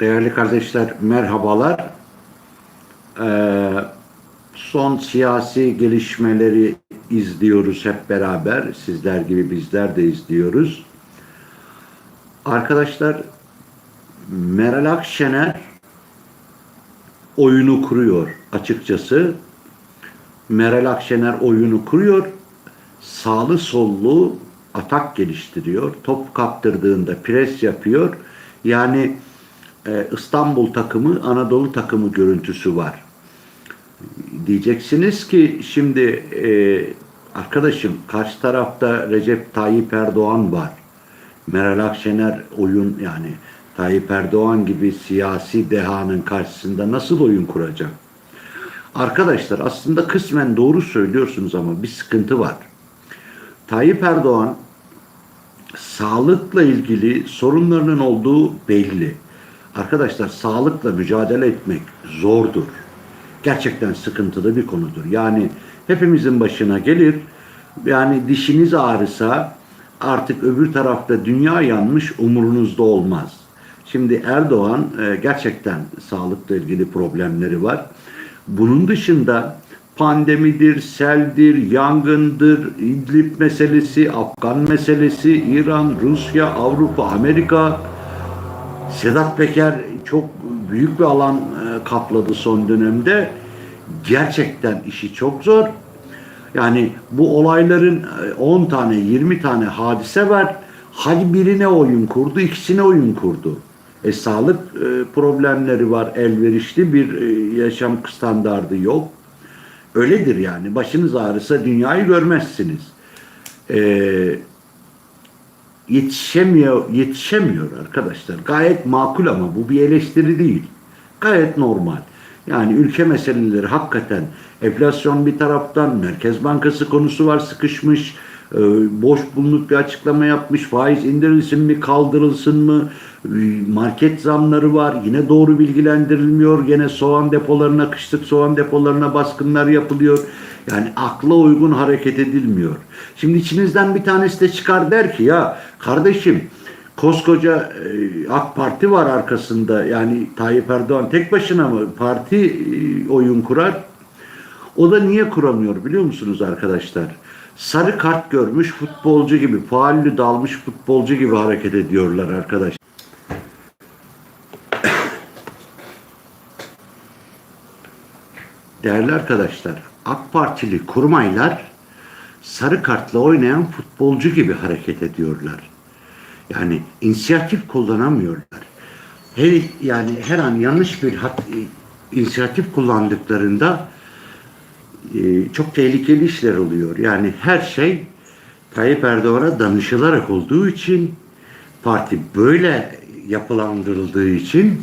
Değerli kardeşler merhabalar. Ee, son siyasi gelişmeleri izliyoruz hep beraber. Sizler gibi bizler de izliyoruz. Arkadaşlar Meral Akşener oyunu kuruyor açıkçası. Meral Akşener oyunu kuruyor. Sağlı sollu atak geliştiriyor. Top kaptırdığında pres yapıyor. Yani e, İstanbul takımı, Anadolu takımı görüntüsü var. Diyeceksiniz ki şimdi e, arkadaşım karşı tarafta Recep Tayyip Erdoğan var. Meral Akşener oyun yani Tayyip Erdoğan gibi siyasi dehanın karşısında nasıl oyun kuracak? Arkadaşlar aslında kısmen doğru söylüyorsunuz ama bir sıkıntı var. Tayyip Erdoğan sağlıkla ilgili sorunlarının olduğu belli. Arkadaşlar sağlıkla mücadele etmek zordur. Gerçekten sıkıntılı bir konudur. Yani hepimizin başına gelir. Yani dişiniz ağrısa artık öbür tarafta dünya yanmış umurunuzda olmaz. Şimdi Erdoğan e, gerçekten sağlıkla ilgili problemleri var. Bunun dışında pandemidir, seldir, yangındır, İdlib meselesi, Afgan meselesi, İran, Rusya, Avrupa, Amerika. Sedat Peker çok büyük bir alan e, kapladı son dönemde. Gerçekten işi çok zor. Yani bu olayların e, 10 tane, 20 tane hadise var. Hadi birine oyun kurdu, ikisine oyun kurdu. E, sağlık e, problemleri var, elverişli bir e, yaşam standardı yok. Öyledir yani. Başınız ağrısa dünyayı görmezsiniz. Ee, yetişemiyor, yetişemiyor arkadaşlar. Gayet makul ama bu bir eleştiri değil. Gayet normal. Yani ülke meseleleri hakikaten enflasyon bir taraftan, Merkez Bankası konusu var sıkışmış, e, boş bulunup bir açıklama yapmış, faiz indirilsin mi, kaldırılsın mı, e, market zamları var, yine doğru bilgilendirilmiyor, yine soğan depolarına, kışlık soğan depolarına baskınlar yapılıyor. Yani akla uygun hareket edilmiyor. Şimdi içinizden bir tanesi de çıkar der ki ya kardeşim koskoca e, AK Parti var arkasında yani Tayyip Erdoğan tek başına mı parti e, oyun kurar? O da niye kuramıyor biliyor musunuz arkadaşlar? Sarı kart görmüş futbolcu gibi, faullü dalmış futbolcu gibi hareket ediyorlar arkadaş. Değerli arkadaşlar, AK Partili kurmaylar sarı kartla oynayan futbolcu gibi hareket ediyorlar. Yani inisiyatif kullanamıyorlar. Her, yani her an yanlış bir hat, inisiyatif kullandıklarında e, çok tehlikeli işler oluyor. Yani her şey Tayyip Erdoğan'a danışılarak olduğu için parti böyle yapılandırıldığı için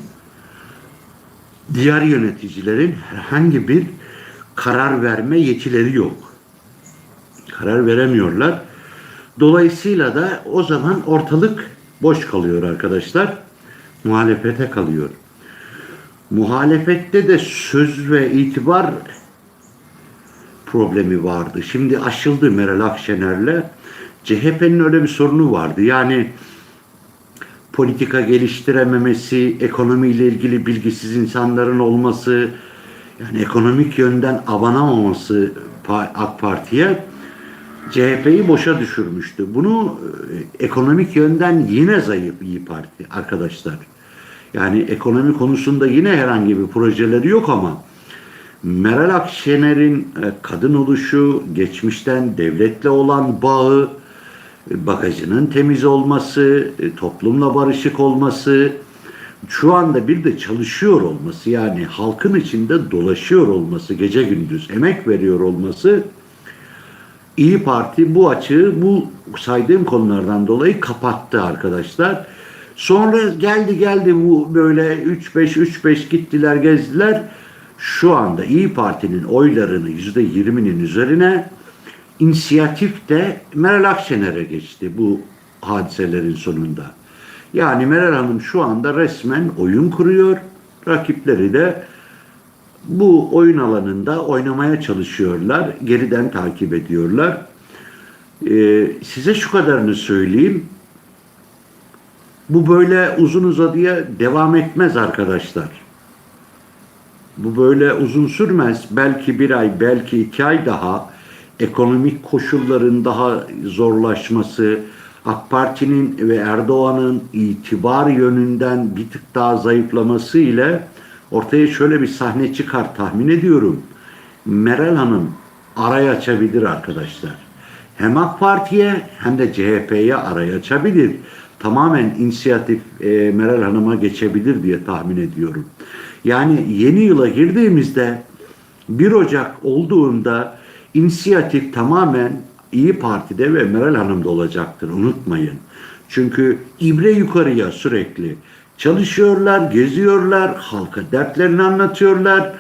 diğer yöneticilerin herhangi bir karar verme yetileri yok. Karar veremiyorlar. Dolayısıyla da o zaman ortalık boş kalıyor arkadaşlar. Muhalefete kalıyor. Muhalefette de söz ve itibar problemi vardı. Şimdi aşıldı Meral Akşener'le. CHP'nin öyle bir sorunu vardı. Yani politika geliştirememesi, ekonomiyle ilgili bilgisiz insanların olması, yani ekonomik yönden abanamaması AK Parti'ye CHP'yi boşa düşürmüştü. Bunu e, ekonomik yönden yine zayıf İyi Parti arkadaşlar. Yani ekonomi konusunda yine herhangi bir projeleri yok ama Meral Akşener'in e, kadın oluşu, geçmişten devletle olan bağı, e, bagajının temiz olması, toplumla barışık olması, şu anda bir de çalışıyor olması yani halkın içinde dolaşıyor olması, gece gündüz emek veriyor olması İyi Parti bu açığı bu saydığım konulardan dolayı kapattı arkadaşlar. Sonra geldi geldi bu böyle 3-5 3-5 gittiler gezdiler. Şu anda İyi Parti'nin oylarını %20'nin üzerine inisiyatif de Meral Akşener'e geçti bu hadiselerin sonunda. Yani Meral Hanım şu anda resmen oyun kuruyor. Rakipleri de bu oyun alanında oynamaya çalışıyorlar. Geriden takip ediyorlar. Ee, size şu kadarını söyleyeyim. Bu böyle uzun uzadıya devam etmez arkadaşlar. Bu böyle uzun sürmez. Belki bir ay, belki iki ay daha ekonomik koşulların daha zorlaşması, AK Parti'nin ve Erdoğan'ın itibar yönünden bir tık daha zayıflaması ile ortaya şöyle bir sahne çıkar tahmin ediyorum. Meral Hanım araya açabilir arkadaşlar. Hem AK Parti'ye hem de CHP'ye araya açabilir. Tamamen inisiyatif e, Meral Hanım'a geçebilir diye tahmin ediyorum. Yani yeni yıla girdiğimizde 1 Ocak olduğunda inisiyatif tamamen İyi Parti'de ve Meral Hanım'da olacaktır. Unutmayın. Çünkü ibre yukarıya sürekli çalışıyorlar, geziyorlar, halka dertlerini anlatıyorlar.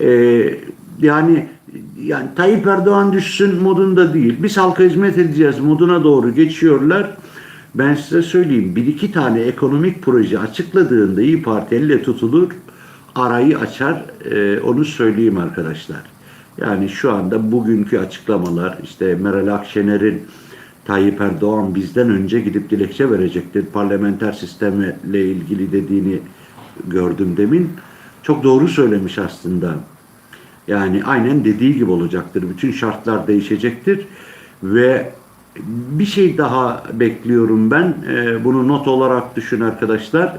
Ee, yani yani Tayyip Erdoğan düşsün modunda değil. Biz halka hizmet edeceğiz moduna doğru geçiyorlar. Ben size söyleyeyim bir iki tane ekonomik proje açıkladığında İyi Parti elle tutulur, arayı açar. Ee, onu söyleyeyim arkadaşlar. Yani şu anda bugünkü açıklamalar işte Meral Akşener'in Tayyip Erdoğan bizden önce gidip dilekçe verecektir parlamenter sistemle ilgili dediğini gördüm demin. Çok doğru söylemiş aslında. Yani aynen dediği gibi olacaktır. Bütün şartlar değişecektir ve bir şey daha bekliyorum ben. Ee, bunu not olarak düşün arkadaşlar.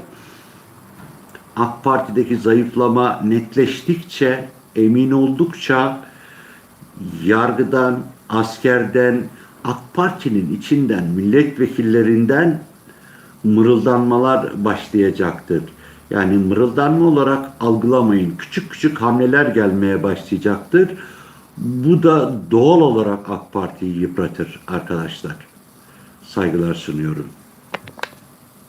AK Parti'deki zayıflama netleştikçe, emin oldukça yargıdan, askerden, AK Parti'nin içinden, milletvekillerinden mırıldanmalar başlayacaktır. Yani mırıldanma olarak algılamayın. Küçük küçük hamleler gelmeye başlayacaktır. Bu da doğal olarak AK Parti'yi yıpratır arkadaşlar. Saygılar sunuyorum.